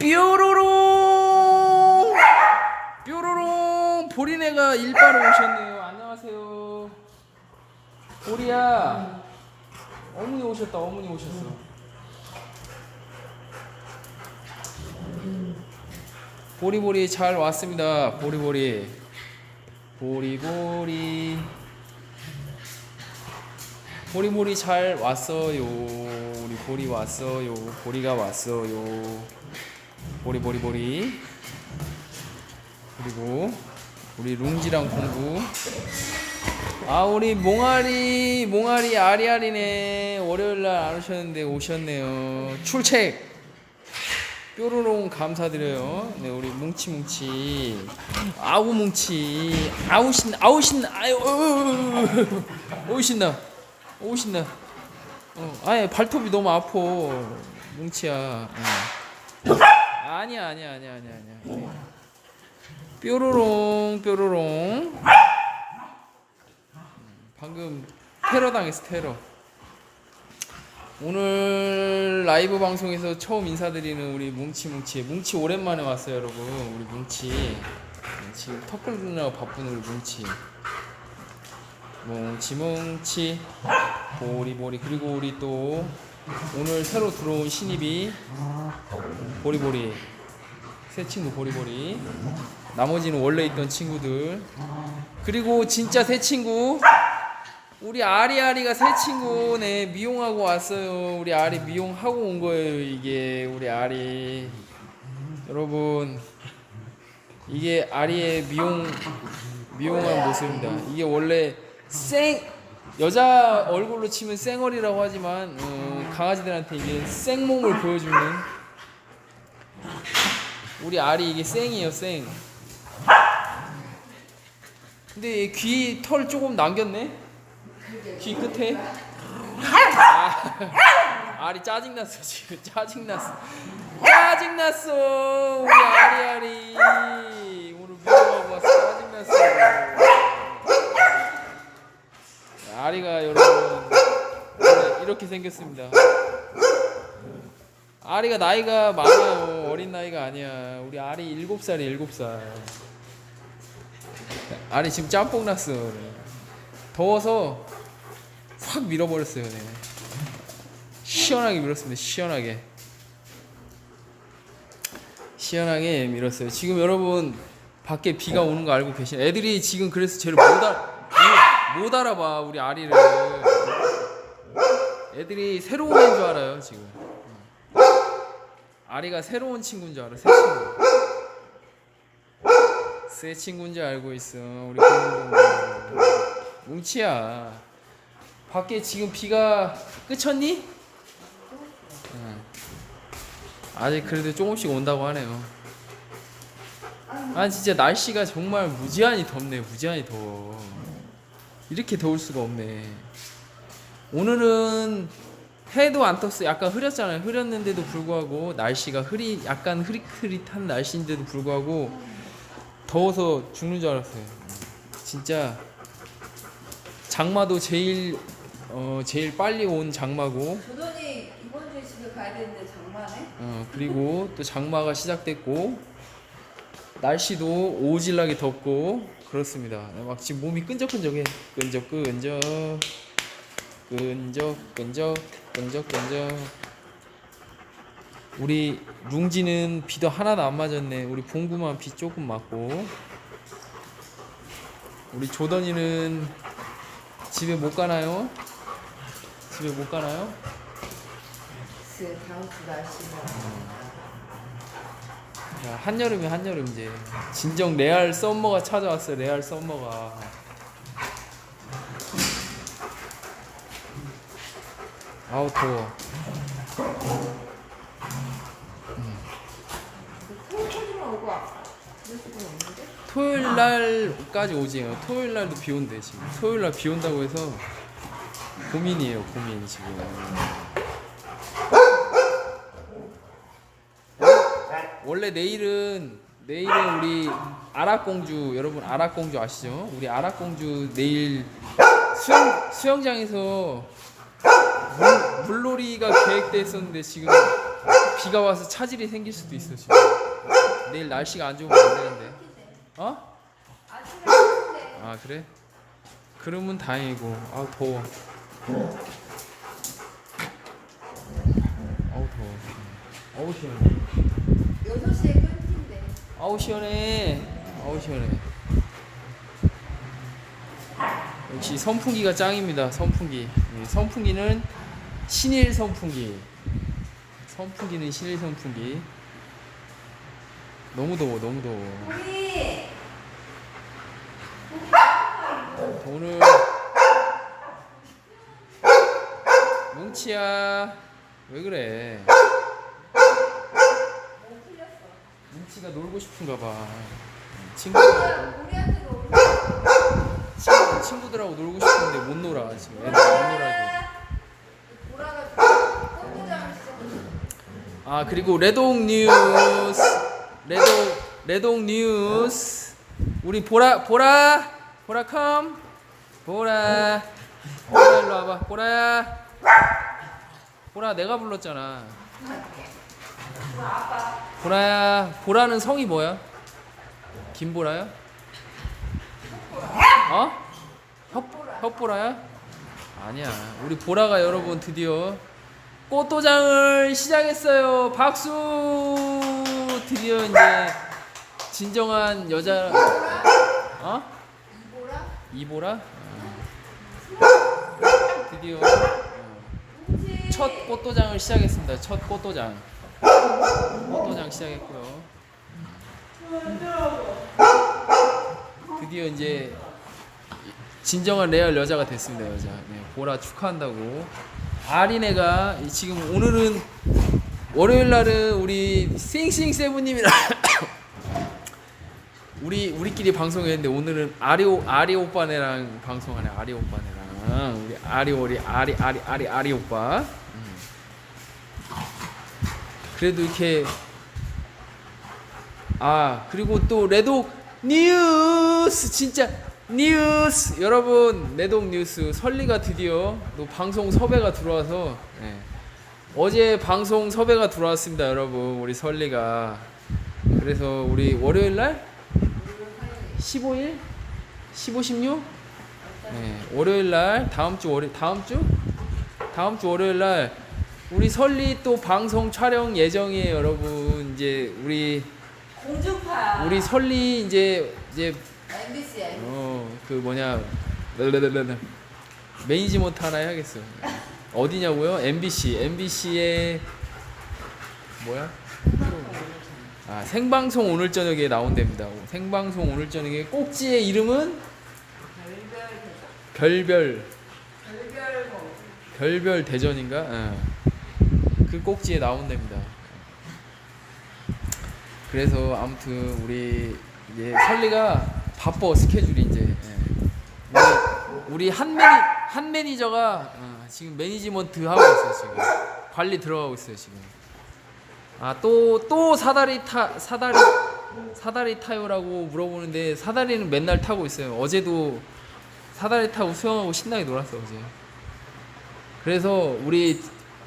뾰로롱. 뾰로롱. 보리네가 일바로 오셨네요. 안녕하세요. 보리야 어머니 오셨다. 어머니 오셨어. 보리보리 잘 왔습니다. 보리보리. 보리보리. 보리보리 잘 왔어요. 우리 보리 왔어요. 보리가 왔어요 보리보리보리. 그리고 우리 룽지랑 공부. 아 우리 몽아리 몽아리 아리아리네. 월요일날 안 오셨는데 오셨네요. 출첵! 뾰로롱 감사드려요. 네 우리 뭉치 뭉치. 아우 뭉치. 아우 신 아우 신 아유 어우 신나 어우 신나 어 아예 발톱이 너무 아파. 뭉치야. 어. 아니야 아니야 아니야 아니야 아니야. 뾰로롱 뾰로롱. 방금 테러 당했어 테러. 오늘 라이브 방송에서 처음 인사드리는 우리 뭉치 뭉치. 뭉치 오랜만에 왔어요 여러분. 우리 뭉치. 지금 턱 긁느라고 바쁜 우리 뭉치. 뭉치 뭉치. 보리보리. 그리고 우리 또 오늘 새로 들어온 신입이 보리보리 새 친구 보리보리 나머지는 원래 있던 친구들. 그리고 진짜 새 친구 우리 아리아리가 새 친구네 미용하고 왔어요. 우리 아리 미용하고 온 거예요 이게 우리 아리. 여러분 이게 아리의 미용 미용한 모습입니다. 이게 원래 생 여자 얼굴로 치면 쌩얼이라고 하지만 어, 강아지들한테 이게 생몸을 보여주는 우리 알이 이게 쌩이에요 쌩 근데 귀 털 조금 남겼네? 귀 끝에? 아, 알이 짜증났어 지금. 짜증났어. 짜증났어 우리 아리 아리 오늘 미용하고 와서 짜증났어 아리가 여러분 원래 이렇게 생겼습니다 아리가 나이가 많아요. 어린 나이가 아니야. 우리 아리 일곱 살이 일곱 살. 아리 지금 짬뽕 났어. 더워서 확 밀어버렸어요. 네. 시원하게 밀었습니다. 시원하게. 시원하게 밀었어요. 지금 여러분 밖에 비가 오는 거 알고 계시나요? 애들이 지금 그래서 쟤를 못, 알, 못 알아봐 우리 아리를. 애들이 새로운 줄 알아요 지금. 아리가 새로운 친구인 줄 알아 새 친구 새 친구인 줄 알고 있어 우리 뭉치야 밖에 지금 비가 그쳤니? 응. 아직 그래도 조금씩 온다고 하네요 아 진짜 날씨가 정말 무지한히 덥네 무지한히 더워 이렇게 더울 수가 없네 오늘은 해도 안 떴어. 약간 흐렸잖아요. 흐렸는데도 불구하고 날씨가 흐리 약간 흐릿흐릿한 날씨인데도 불구하고 더워서 죽는 줄 알았어요. 진짜 장마도 제일 어 제일 빨리 온 장마고 조던이 이번 주에 집에 가야 되는데 장마네? 어 그리고 또 장마가 시작됐고 날씨도 오질나게 덥고 그렇습니다. 막 지금 몸이 끈적끈적해. 끈적끈적 끈적 끈적 끈적 끈적 우리 룽지는 비도 하나도 안 맞았네. 우리 봉구만 비 조금 맞고 우리 조던이는 집에 못 가나요? 집에 못 가나요? 글쎄 다음 주 날씨가 야, 한여름이 한여름 이제 진정 레알 썸머가 찾아왔어요 레알 썸머가 아우 더워? 토요일 날까지 오지 토요일 날도 비 온대 지금 토요일 날 비 온다고 해서 고민이에요 고민 지금 원래 내일은 내일은 우리 아락공주 여러분 아락공주 아시죠? 우리 아락공주 내일 수영 수영장에서 물, 물놀이가 계획돼 있었는데 지금 비가 와서 차질이 생길 수도 있어 지금. 내일 날씨가 안 좋으면 안 되는데. 어? 아 그래? 그러면 다행이고. 아 더워. 아우 더워. 아우 시원해. 6시에 끊긴대. 아우 시원해. 아우 시원해. 역시 선풍기가 짱입니다. 선풍기. 예, 선풍기는 신일 선풍기. 선풍기는 신일 선풍기. 너무 더워, 너무 더워. 오늘 뭉치야 왜 그래? 뭉치가 놀고 싶은가 봐. 친구 우리한테도 오는 친구 친구들하고 놀고 싶은데 못 놀아 지금 애들 못 놀아줘. 보라가 꽃도장을 시작했어. 아 그리고 레동 뉴스 레동 레동 뉴스 우리 보라 보라 보라 컴. 보라. 보라 일로 와봐. 보라야 보라 내가 불렀잖아. 보라야 보라는 성이 뭐야? 김보라야? 어? 협, 협보라야? 아니야. 우리 보라가 여러분 드디어 꽃도장을 시작했어요. 박수! 드디어 이제 진정한 여자 어? 이보라? 어. 드디어 어. 첫 꽃도장을 시작했습니다. 첫 꽃도장. 꽃도장 시작했고요. 드디어 이제 진정한 레알 여자가 됐습니다. 여자. 네, 보라 축하한다고. 아린애가 지금 오늘은 월요일 날은 우리 싱싱 세븐님이랑 우리 우리끼리 방송했는데 오늘은 아리 오 아리 오빠네랑 방송하네 아리 오빠네랑 우리 아리 오리 아리 아리 아리 아리 오빠. 음. 그래도 이렇게 아 그리고 또 레독 뉴스 진짜 뉴스! 여러분 레독 뉴스. 설리가 드디어 또 방송 섭외가 들어와서 예. 어제 방송 섭외가 들어왔습니다 여러분 우리 설리가. 그래서 우리 월요일 날? 15일? 15 16 네, 월요일 날 다음 주 월요 다음 주? 다음 주 월요일 날 우리 설리 또 방송 촬영 예정이에요 여러분. 이제 우리 공주파야. 우리 설리 이제 이제 MBC야. 어 그 뭐냐 랄랄랄랄. 매니지먼트 하나 해야겠어 어디냐고요 MBC MBC의 뭐야 아 생방송 오늘 저녁에 나온답니다 생방송 오늘 저녁에 꼭지의 이름은 별별 별별 거. 별별 대전인가 어. 그 꼭지에 나온답니다 그래서 아무튼 우리 이제 설리가 바빠 스케줄이 이제. 예. 우리, 우리 한 매니 한 매니저가 어, 지금 매니지먼트 하고 있어요 지금. 관리 들어가고 있어요 지금. 아또또 사다리 타 사다리 사다리 타요라고 물어보는데 사다리는 맨날 타고 있어요. 어제도 사다리 타고 수영하고 신나게 놀았어 어제. 그래서 우리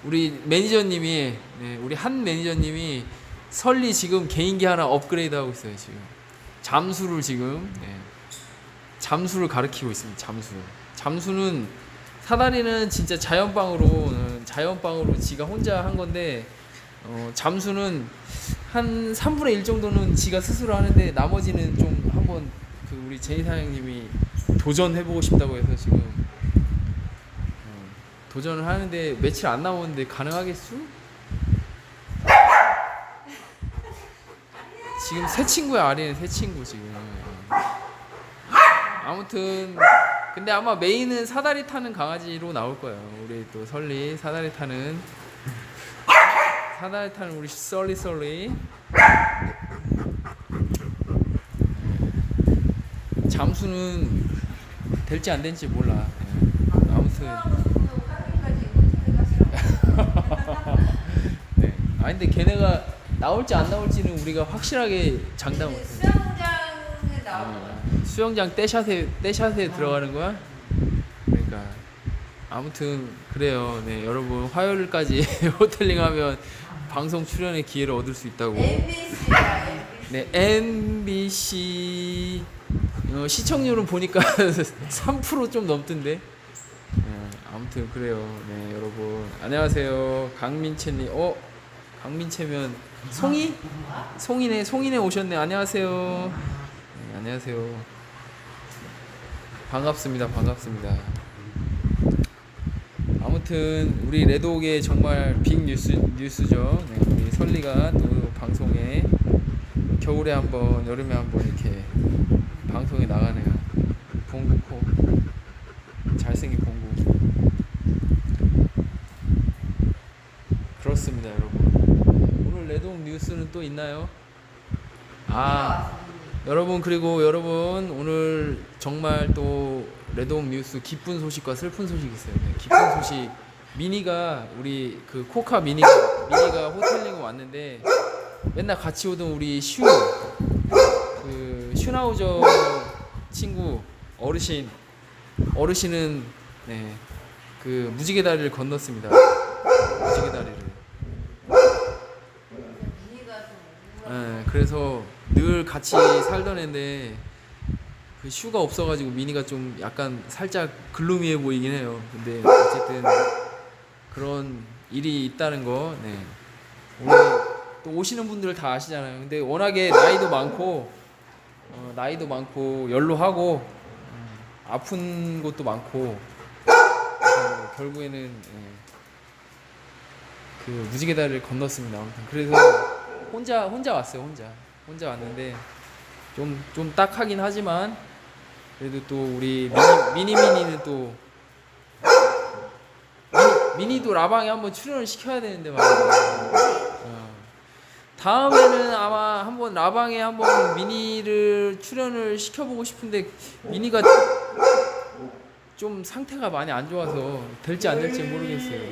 우리 매니저님이 네, 우리 한 매니저님이 설리 지금 개인기 하나 업그레이드 하고 있어요 지금 잠수를 지금 네. 잠수를 가르치고 있습니다 잠수 잠수는 사다리는 진짜 자연방으로 어, 자연방으로 지가 혼자 한 건데 어, 잠수는 한 3분의 1 정도는 지가 스스로 하는데 나머지는 좀 한번 그 우리 제니 사장님이 도전해보고 싶다고 해서 지금 어, 도전을 하는데 며칠 안 남았는데 가능하겠수? 지금 새 친구야 아리는 새 친구 지금. 아무튼 근데 아마 메인은 사다리 타는 강아지로 나올 거예요. 우리 또 설리 사다리 타는. 사다리 타는 우리 썰리 썰리. 잠수는 될지 안 될지 몰라. 예. 아무튼. 가시라고. 네. 아 근데 걔네가 나올지 안 나올지는 우리가 확실하게 장담 못해. 수영장에 나오고. 어, 수영장 떼샷에 떼샷에 들어가는 거야? 그러니까 아무튼 그래요. 네 여러분 화요일까지 호텔링하면 방송 출연의 기회를 얻을 수 있다고. MBC야 MBC. 네, MBC 어, 시청률은 보니까 3%좀 넘던데. 네, 아무튼 그래요. 네, 여러분 안녕하세요. 강민채님. 어, 강민채면 송이? 송이네, 송이네 오셨네. 안녕하세요. 네, 안녕하세요. 반갑습니다. 반갑습니다. 아무튼 우리 레독의 정말 빅 뉴스 뉴스죠. 네, 우리 설리가 또 방송에 겨울에 한번 여름에 한번 이렇게 방송에 나가네요. 봉구코 잘생긴 봉구. 그렇습니다, 레독 뉴스는 또 있나요? 아. 여러분 그리고 여러분 오늘 정말 또 레동 뉴스 기쁜 소식과 슬픈 소식이 있어요. 네, 기쁜 소식 미니가 우리 그 코카 미니가 미니가 호텔링 왔는데 맨날 같이 오던 우리 슈 그 슈나우저 친구 어르신 어르신은 네, 그 무지개 다리를 건넜습니다. 무지개 다리를. 미니가 좀 예, 그래서 늘 같이 살던 애인데 그 슈가 없어가지고 미니가 좀 약간 살짝 글루미해 보이긴 해요. 근데 어쨌든 그런 일이 있다는 거, 네. 오늘 또 오시는 분들 다 아시잖아요. 근데 워낙에 나이도 많고 어, 나이도 많고 연로하고 음, 아픈 것도 많고 그래서 결국에는 예, 그 무지개 다리를 건넜습니다. 아무튼 그래서 혼자 혼자 왔어요. 혼자 혼자 왔는데 좀 좀 딱하긴 하지만 그래도 또 우리 미니 미니 미니는 또 미니, 미니도 라방에 한번 출연을 시켜야 되는데 말이야. 어. 다음에는 아마 한번 라방에 한번 미니를 출연을 시켜보고 싶은데 미니가 좀 상태가 많이 안 좋아서 될지 안 될지 모르겠어요.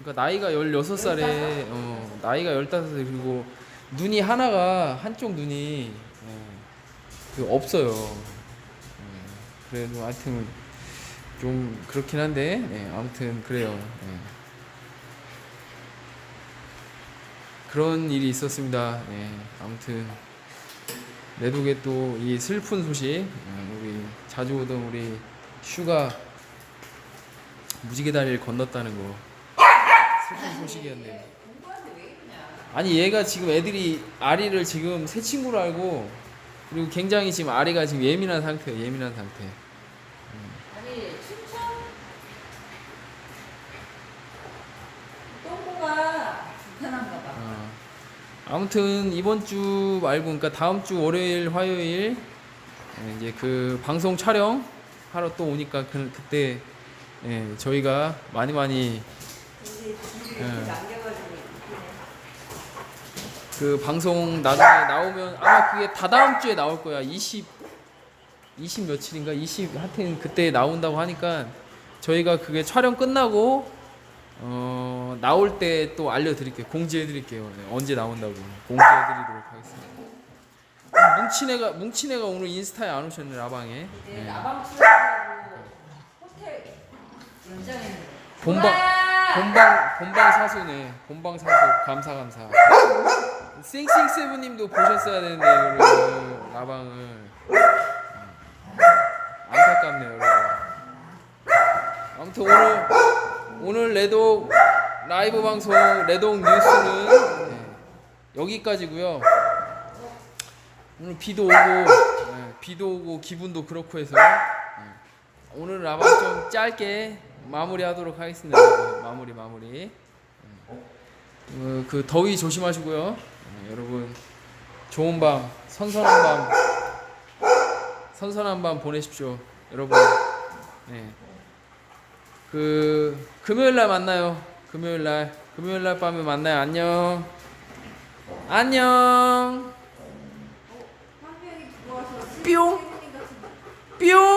그러니까 나이가 16살에 어, 나이가 15살 그리고 눈이 하나가 한쪽 눈이 어, 그 없어요. 어, 그래도 하여튼 좀 그렇긴 한데 예, 아무튼 그래요. 예. 그런 일이 있었습니다. 예, 아무튼 내독에 또이 슬픈 소식 예, 우리 자주 오던 우리 슈가 무지개 다리를 건넜다는 거 슬픈 소식이었네요. 공부하는데 왜 이러냐. 아니 얘가 지금 애들이 아리를 지금 새 친구로 알고 그리고 굉장히 지금 아리가 지금 예민한 상태예요. 예민한 상태. 아니 춘천 똥꼬가 불편한가 봐. 어. 아무튼 이번 주 말고 그러니까 다음 주 월요일 화요일 예, 이제 그 방송 촬영 하러 또 오니까 그, 그때 예, 저희가 많이 많이 우리 예. 이렇게 그 방송 나중에 나오면 아마 그게 다 다음 주에 나올 거야. 20 20 며칠인가 20 하여튼 그때 나온다고 하니까 저희가 그게 촬영 끝나고 어 나올 때 또 알려드릴게요. 공지해 드릴게요. 네, 언제 나온다고 공지해 드리도록 하겠습니다. 뭉친 애가 뭉친 애가 오늘 인스타에 안 오셨네 라방에. 이제 네. 나방 출연하고 호텔 연장했는데. 본방! 본방 본방 사수네. 본방 사수 감사 감사. 싱싱 세븐님도 보셨어야 되는데 이거를 라방을 음. 안타깝네요, 여러분. 아무튼 오늘 오늘 레독 라이브 방송 레독 뉴스는 네, 여기까지고요. 오늘 비도 오고 네, 비도 오고 기분도 그렇고 해서 네, 오늘 라방 좀 짧게 마무리하도록 하겠습니다. 마무리 마무리. 어, 그 더위 조심하시고요. 어, 여러분 좋은 밤, 선선한 밤, 선선한 밤 보내십시오. 여러분. 네. 그 금요일 날 만나요. 금요일 날. 금요일 날 밤에 만나요. 안녕. 안녕. 들어와서 뿅. 뿅.